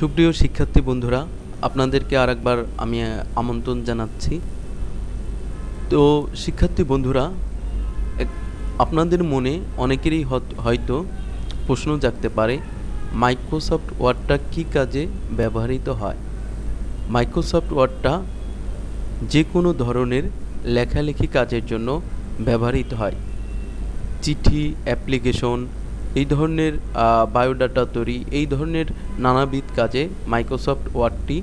সুপ্রিয় শিক্ষার্থী বন্ধুরা, আপনাদেরকে আরেকবার আমি আমন্ত্রণ জানাচ্ছি। তো শিক্ষার্থী বন্ধুরা আপনাদের মনে অনেকেরই হয়তো প্রশ্ন জাগতে পারে, মাইক্রোসফট ওয়ার্ডটা কী কাজে ব্যবহৃত হয়? মাইক্রোসফট ওয়ার্ডটা যে কোনো ধরনের লেখালেখি কাজের জন্য ব্যবহৃত হয়। চিঠি, অ্যাপ্লিকেশন এই ধরনের বায়োডাটা তৈরি, এই ধরনের নানাবিধ কাজে মাইক্রোসফট ওয়ার্ডটি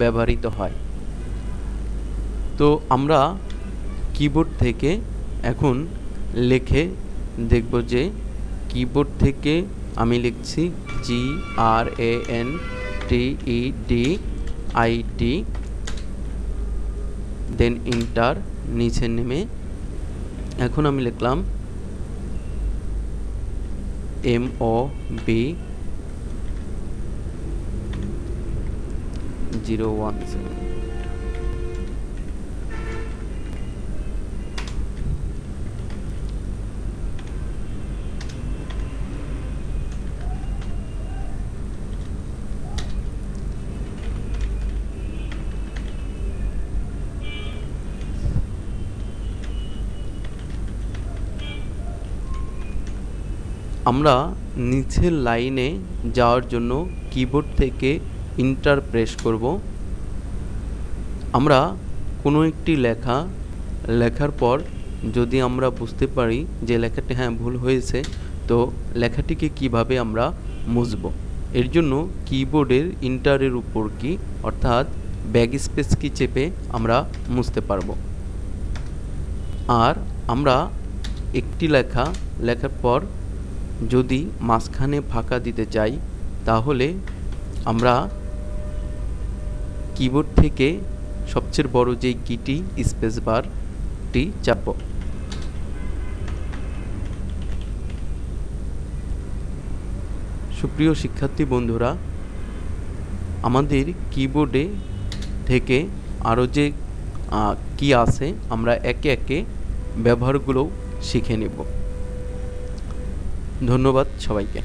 ব্যবহৃত হয়। তো আমরা কিবোর্ড থেকে এখন লেখে দেখব যে কিবোর্ড থেকে আমি লিখছি G R A N T E D I T then enter নিচে নেমে। এখন আমি লিখলাম M O B 017 আমরা নিচের লাইনে যাওয়ার জন্য কিবোর্ড থেকে ইন্টার প্রেস করব। আমরা কোনো একটি লেখা, লেখার পর যদি আমরা বুঝতে পারি যে লেখাটি হ্যাঁ ভুল হয়েছে, তো লেখাটিকে কীভাবে আমরা মুছব? এর জন্য কিবোর্ডের ইন্টারের উপর কি অর্থাৎ ব্যাগ স্পেস কি চেপে আমরা মুছতে পারব। আর আমরা একটি লেখা, লেখার পর যদি মাঝখানে ফাঁকা দিতে চাই, তাহলে আমরা কিবোর্ড থেকে সবচেয়ে বড় যেই কিটি স্পেস বারটি চাপ সুপ্রিয় শিক্ষার্থী বন্ধুরা, আমাদের কিবোর্ডে থেকে আরও যে কি আছে, আমরা একে একে ব্যবহারগুলোও শিখে নেব। ধন্যবাদ সবাইকে।